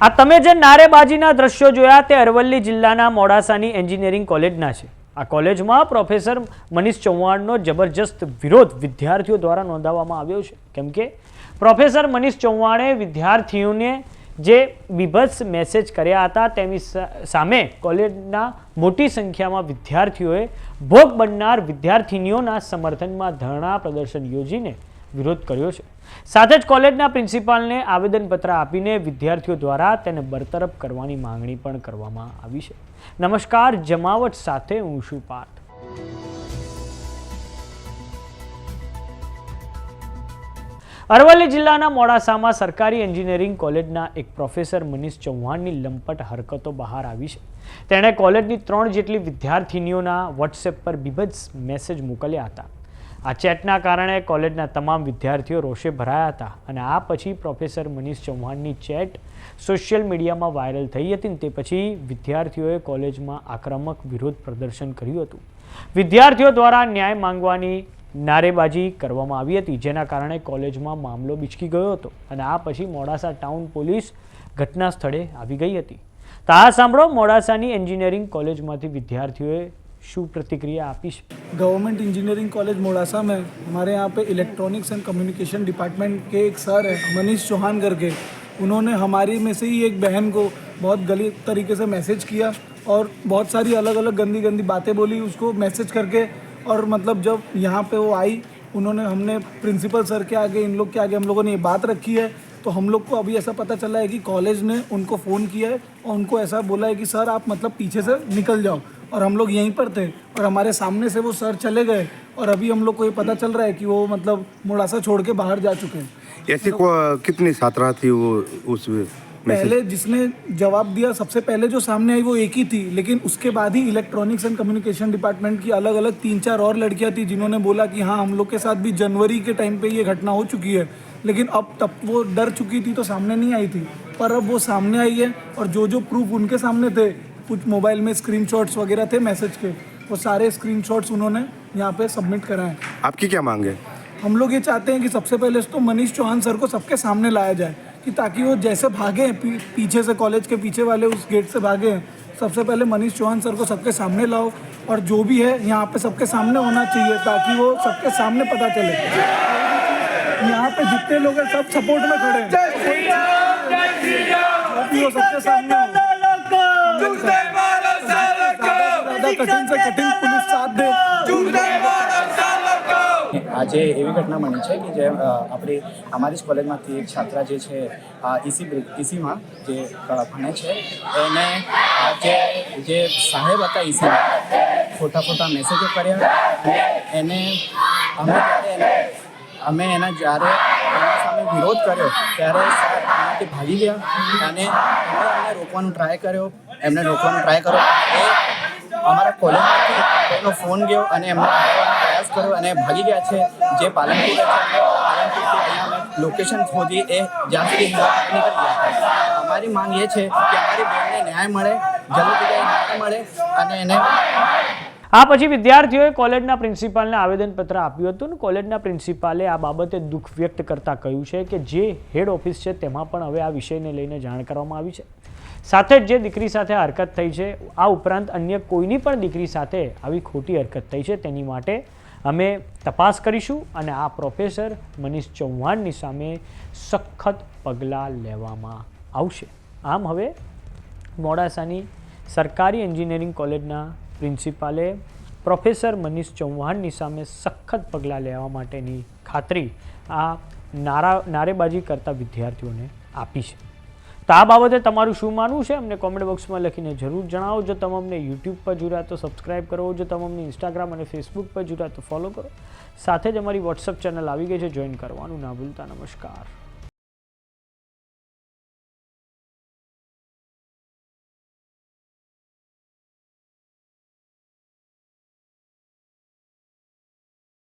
આ તમે જે નારેબાજીના દ્રશ્યો જોયા તે અરવલ્લી જિલ્લાના મોડાસાની એન્જિનિયરિંગ કોલેજના છે. આ કોલેજમાં પ્રોફેસર મનીષ ચૌહાણનો જબરજસ્ત વિરોધ વિદ્યાર્થીઓ દ્વારા નોંધાવવામાં આવ્યો છે. કેમ કે પ્રોફેસર મનીષ ચૌહાણે વિદ્યાર્થીઓને જે બીભત્સ મેસેજ કર્યા હતા તેની સામે કોલેજના મોટી સંખ્યામાં વિદ્યાર્થીઓએ ભોગ બનનાર વિદ્યાર્થિનીઓના સમર્થનમાં ધરણા પ્રદર્શન યોજીને વિરોધ કર્યો છે. સાથે જ કોલેજના પ્રિન્સિપાલને આવેદનપત્ર આપીને વિદ્યાર્થીઓ દ્વારા તેને બરતરફ કરવાની માંગણી પણ કરવામાં આવી છે. નમસ્કાર, જમાવટ સાથે હું શું પાઠ અરવલ્લી જિલ્લાના મોડાસામાં સરકારી એન્જિનિયરિંગ કોલેજના એક પ્રોફેસર મનીષ ચૌહાણની લંપટ હરકતો બહાર આવી છે. તેણે કોલેજની ત્રણ જેટલી વિદ્યાર્થિનીઓના વોટ્સએપ પર બીભત્સ મેસેજ મોકલ્યા હતા. આ ચેટના કારણે કોલેજના તમામ વિદ્યાર્થીઓ રોષે ભરાયા હતા અને આ પછી પ્રોફેસર મનીષ ચૌહાણની ચેટ સોશિયલ મીડિયામાં વાયરલ થઈ હતી તે પછી વિદ્યાર્થીઓએ કોલેજમાં આક્રમક વિરોધ પ્રદર્શન કર્યું હતું. વિદ્યાર્થીઓ દ્વારા ન્યાય માંગવાની નારેબાજી કરવામાં આવી હતી, જેના કારણે કોલેજમાં મામલો બિચકી ગયો હતો અને આ પછી મોડાસા ટાઉન પોલીસ ઘટના સ્થળે આવી ગઈ હતી. તો સાંભળો, મોડાસાની એન્જિનિયરિંગ કોલેજમાંથી વિદ્યાર્થીઓએ શું પ્રતિક્રિયા આપી છે गवर्नमेंट इंजीनियरिंग कॉलेज मोड़ासा में हमारे यहाँ पे इलेक्ट्रॉनिक्स एंड कम्युनिकेशन डिपार्टमेंट के एक सर हैं मनीष चौहान करके उन्होंने हमारी में से ही एक बहन को बहुत गलत तरीके से मैसेज किया और बहुत सारी अलग अलग गंदी गंदी बातें बोली उसको मैसेज करके और मतलब जब यहाँ पे वो आई उन्होंने हमने प्रिंसिपल सर के आगे इन लोग के आगे हम लोगों ने ये बात रखी है तो हम लोग को अभी ऐसा पता चला है कि कॉलेज ने उनको फ़ोन किया है और उनको ऐसा बोला है कि सर आप मतलब पीछे से निकल जाओ और हम लोग यहीं पर थे और हमारे सामने से वो सर चले गए और अभी हम लोग को ये पता चल रहा है कि वो मतलब मोड़ासा छोड़ के बाहर जा चुके हैं। ऐसी कितनी छात्रा थी वो उस पहले जिसने जवाब दिया सबसे पहले जो सामने आई वो एक ही थी लेकिन उसके बाद ही इलेक्ट्रॉनिक्स एंड कम्युनिकेशन डिपार्टमेंट की अलग अलग तीन चार और लड़कियाँ थी जिन्होंने बोला कि हाँ हम लोग के साथ भी जनवरी के टाइम पे ये घटना हो चुकी है। लेकिन अब तब वो डर चुकी थी तो सामने नहीं आई थी पर अब वो सामने आई है और जो जो प्रूफ उनके सामने थे कुछ मोबाइल में स्क्रीनशॉट्स वगैरह थे मैसेज के वो सारे स्क्रीनशॉट्स उन्होंने यहाँ पे सबमिट कराए। आपकी क्या मांग है? हम लोग ये चाहते हैं कि सबसे पहले तो मनीष चौहान सर को सबके सामने लाया जाए कि ताकि वो जैसे भागे पी, पीछे से कॉलेज के पीछे वाले उस गेट से भागे सबसे पहले मनीष चौहान सर को सबके सामने लाओ और जो भी है यहाँ पे सबके सामने होना चाहिए ताकि वो सबके सामने पता चले। यहाँ पे जितने लोग हैं सब सपोर्ट में खड़े हैं सबके सामने हो। सबके सामने हो ज्यादा कठिन से कठिन पुलिस साथ दे આજે એવી ઘટના બની છે કે જે અ, આપણી અમારી જ કોલેજમાંથી એક છાત્રા જે છે આ ઈસી ઈસીમાં જે અ, ભણે છે એને આ જે જે સાહેબ હતા ઈસીમાં ખોટા ખોટા મેસેજો કર્યા અને એને અમે ત્યારે એને અમે એના જ્યારે એના સામે વિરોધ કર્યો ત્યારે સર એનાથી ભાગી ગયા અને અમે એમને રોકવાનો ટ્રાય કર્યો એમને રોકવાનો ટ્રાય કરો અમારા કોલેજમાંથી એમનો ફોન ગયો અને એમને પ્રયાસ કર્યો અને ભાગી ગયા છે જે પાલનપુર છે. લોકેશન શોધી એ જ્યાં સુધી અમારી માંગ એ છે કે અમારી બહેનને ન્યાય મળે જલ્દી ન્યાય મળે અને એને આ પછી વિદ્યાર્થીઓએ કોલેજના પ્રિન્સિપાલને આવેદનપત્ર આપ્યું હતું કોલેજના પ્રિન્સિપાલે આ બાબતે દુઃખ વ્યક્ત કરતા કહ્યું છે કે જે હેડ ઓફિસ છે તેમાં પણ હવે આ વિષયને લઈને જાણ કરવામાં આવી છે. સાથે જ જે દીકરી સાથે હરકત થઈ છે, આ ઉપરાંત અન્ય કોઈની પણ દીકરી સાથે આવી ખોટી હરકત થઈ છે તેની માટે અમે તપાસ કરીશું અને આ પ્રોફેસર મનીષ ચૌહાણની સામે સખત પગલાં લેવામાં આવશે. આમ હવે મોડાસાની સરકારી એન્જિનિયરિંગ કોલેજના પ્રિન્સિપાલે પ્રોફેસર મનીષ ચૌહાણની સામે સખત પગલાં લેવા માટેની ખાતરી આ નારા, નારેબાજી કરતા વિદ્યાર્થીઓને આપી છે. તો આ બાબતે તમારું શું માનવું છે? અમને કોમેન્ટ બોક્સમાં લખીને જરૂર જણાવો. જો તમે અમને યુટ્યુબ પર જોડ્યા તો સબસ્ક્રાઇબ કરો. જો તમે અમને ઇન્સ્ટાગ્રામ અને ફેસબુક પર જોડ્યા તો ફોલો કરો. સાથે જ અમારી વોટ્સઅપ ચેનલ આવી ગઈ છે. જોઈન કરવાનું ના ભૂલતા. નમસ્કાર.